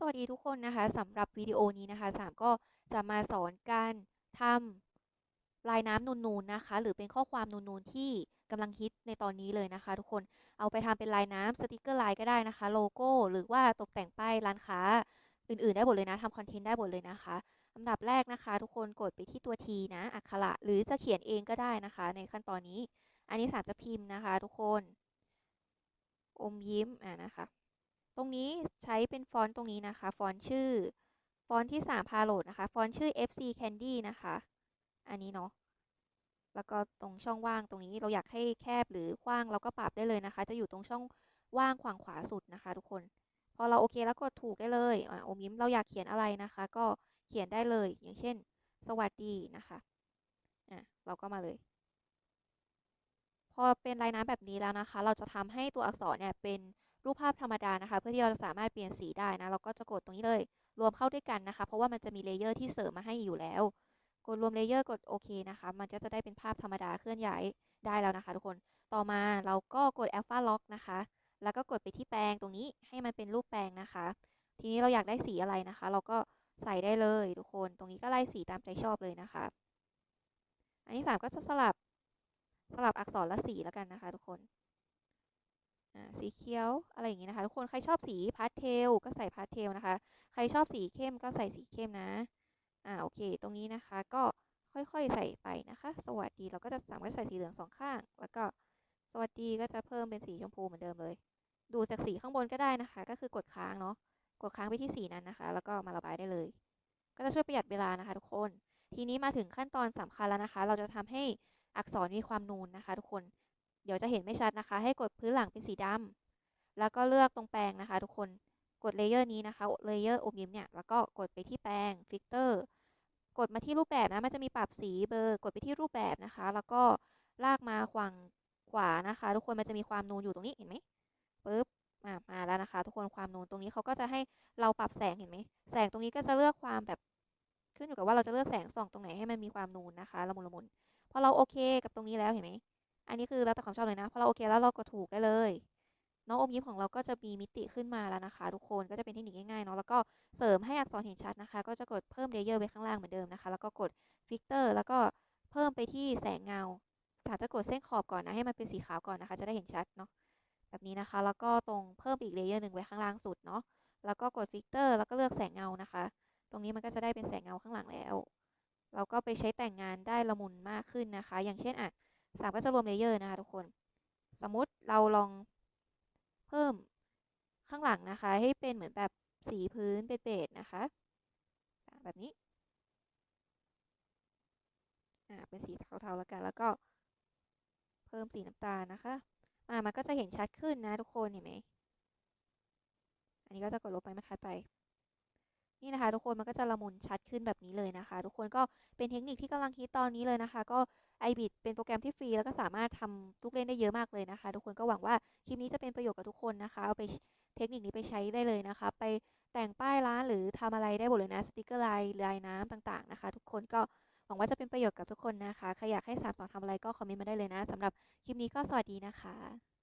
สวัสดีทุกคนนะคะสำหรับวิดีโอนี้นะคะสามก็จะมาสอนการทำลายน้ำนูนๆนะคะ หรือเป็นข้อความนูนๆที่กำลังฮิตในตอนนี้เลยนะคะ ทุกคนเอาไปทำเป็นลายน้ำสติกเกอร์ลายก็ได้นะคะ โลโก้ หรือว่าตกแต่งป้ายร้านค้าอื่นๆ ได้หมดเลยนะทำคอนเทนต์ได้หมดเลยนะคะอันดับแรกนะคะ ทุกคนกดไปที่ตัว T นะอักขระหรือจะเขียนเองก็ได้นะคะ ในขั้นตอนนี้ อันนี้สามจะพิมพ์นะคะ ทุกคน อมยิ้มอ่านะคะ ตรงนี้ใช้เป็นฟอนต์ตรงนี้นะคะ ฟอนต์ชื่อ ฟอนต์ที่ 3 พาโหลดนะคะ ฟอนต์ชื่อ FC Candy นะคะ อันนี้เนาะ แล้วก็ตรงช่องว่างตรงนี้เราอยากให้แคบหรือกว้างเราก็ปรับได้เลยนะคะ จะอยู่ตรงช่องว่างขวางขวาสุดนะคะ ทุกคน พอเราโอเคแล้วกดถูกได้เลยอ่าอมยิ้มเราอยากเขียนอะไรนะคะ ก็เขียนได้เลย อย่างเช่น สวัสดีนะคะอะเราก็มาเลย พอเป็นลายน้ำแบบนี้แล้วนะคะ เราจะทำให้ตัวอักษรเนี่ยเป็น รูปภาพธรรมดานะคะ เพื่อที่เราจะสามารถเปลี่ยนสีได้นะ เราก็จะกดตรงนี้เลย รวมเข้าด้วยกันนะคะ เพราะว่ามันจะมีเลเยอร์ที่เสริมมาให้อยู่แล้ว กดรวมเลเยอร์กดโอเคนะคะ มันก็จะได้เป็นภาพธรรมดาเคลื่อนย้ายได้แล้วนะคะ ทุกคน ต่อมาเราก็กด Alpha Lock นะคะ แล้วก็กดไปที่แปลงตรงนี้ให้มันเป็นรูปแปลงนะคะ ทีนี้เราอยากได้สีอะไรนะคะ เราก็ใส่ได้เลยทุกคน ตรงนี้ก็ไล่สีตามใจชอบเลยนะคะ อันที่สามก็จะสลับสลับอักษรและสีแล้วกันนะคะ ทุกคน สีเขียวอะไรอย่างงี้นะคะทุกคนใครชอบสีพาสเทลก็ใส่พาสเทลนะคะ ใครชอบสีเข้มก็ใส่สีเข้มนะอ่าโอเค ตรงนี้นะคะก็ค่อยๆใส่ไปนะคะ สวัสดีเราก็จะสามารถใส่สีเหลืองสองข้าง แล้วก็สวัสดีก็จะเพิ่มเป็นสีชมพูเหมือนเดิมเลย ดูจากสีข้างบนก็ได้นะคะ ก็คือกดค้างเนาะกดค้างไปที่สีนั้นนะคะ แล้วก็มาระบายได้เลย ก็จะช่วยประหยัดเวลานะคะ ทุกคน ทีนี้มาถึงขั้นตอนสำคัญแล้วนะคะ เราจะทำให้อักษรมีความนูนนะคะ ทุกคน ดี๋ยวจะเห็นไม่ชัดนะคะ ให้กดพื้นหลังเป็นสีดำแล้วก็เลือกตรงแปลงนะคะ ทุกคนกดเลเยอร์นี้นะคะเลเยอร์อมยิ้มเนี่ยแล้วก็กดไปที่แปลงฟิลเตอร์กดมาที่รูปแบบนะมันจะมีปรับสีเบอร์ กดไปที่รูปแบบนะคะ แล้วก็ลากมาขวางขวานะคะ ทุกคนมันจะมีความนูนอยู่ตรงนี้เห็นไหมปึ๊บมามาแล้วนะคะ ทุกคนความนูนตรงนี้เขาก็จะให้เราปรับแสงเห็นไหมแสงตรงนี้ก็จะเลือกความแบบขึ้นอยู่กับว่าเราจะเลือกแสงส่องตรงไหนให้มันมีความนูนนะคะละมุนละมุนพอเราโอเคกับตรงนี้แล้วเห็นไหม อันนี้คือแล้วแต่ความชอบเลยนะพอเราโอเคแล้วเราก็ถูกได้เลยน้องอมยิ้มของเราก็จะมีมิติขึ้นมาแล้วนะคะ ทุกคนก็จะเป็นเทคนิคง่ายๆเนาะแล้วก็เสริมให้อักษรเห็นชัดนะคะ ก็จะกดเพิ่มเลเยอร์ไว้ข้างล่างเหมือนเดิมนะคะ แล้วก็กดฟิลเตอร์แล้วก็เพิ่มไปที่แสงเงาถ้าจะกดเส้นขอบก่อนนะให้มันเป็นสีขาวก่อนนะคะ จะได้เห็นชัดเนาะแบบนี้นะคะ แล้วก็ตรงเพิ่มอีกเลเยอร์หนึ่งไว้ข้างล่างสุดเนาะแล้วก็กดฟิลเตอร์แล้วก็เลือกแสงเงานะคะ ตรงนี้มันก็จะได้เป็นแสงเงาข้างหลังแล้ว เราก็ไปใช้แต่งงานได้ละมุนมากขึ้นนะคะ อย่างเช่นอะ สามก็จะรวมเลเยอร์นะคะทุกคน สมมุติเราลองเพิ่มข้างหลังนะคะ ให้เป็นเหมือนแบบสีพื้นเบจๆนะคะ แบบนี้อ่าเป็นสีเทาๆแล้วกัน แล้วก็เพิ่มสีน้ำตาลนะคะอ่ามันก็จะเห็นชัดขึ้นนะทุกคนเห็นไหมอันนี้ก็จะกดลบไปมาทัดไป นี่นะคะ ทุกคนมันก็จะละมุนชัดขึ้นแบบนี้เลยนะคะ ทุกคนก็เป็นเทคนิคที่กำลังฮิตตอนนี้เลยนะคะ ก็ iBit เป็นโปรแกรมที่ฟรีแล้วก็สามารถทำลูกเล่นได้เยอะมากเลยนะคะ ทุกคนก็หวังว่าคลิปนี้จะเป็นประโยชน์กับทุกคนนะคะเอาไปเทคนิคนี้ไปใช้ได้เลยนะคะ ไปแต่งป้ายร้านหรือทำอะไรได้หมดเลยนะสติกเกอร์ลายลายน้ำต่างๆนะคะ ทุกคนก็หวังว่าจะเป็นประโยชน์กับทุกคนนะคะใครอยากให้สามสอนทำอะไรก็คอมเมนต์มาได้เลยนะสำหรับคลิปนี้ก็สวัสดีนะคะ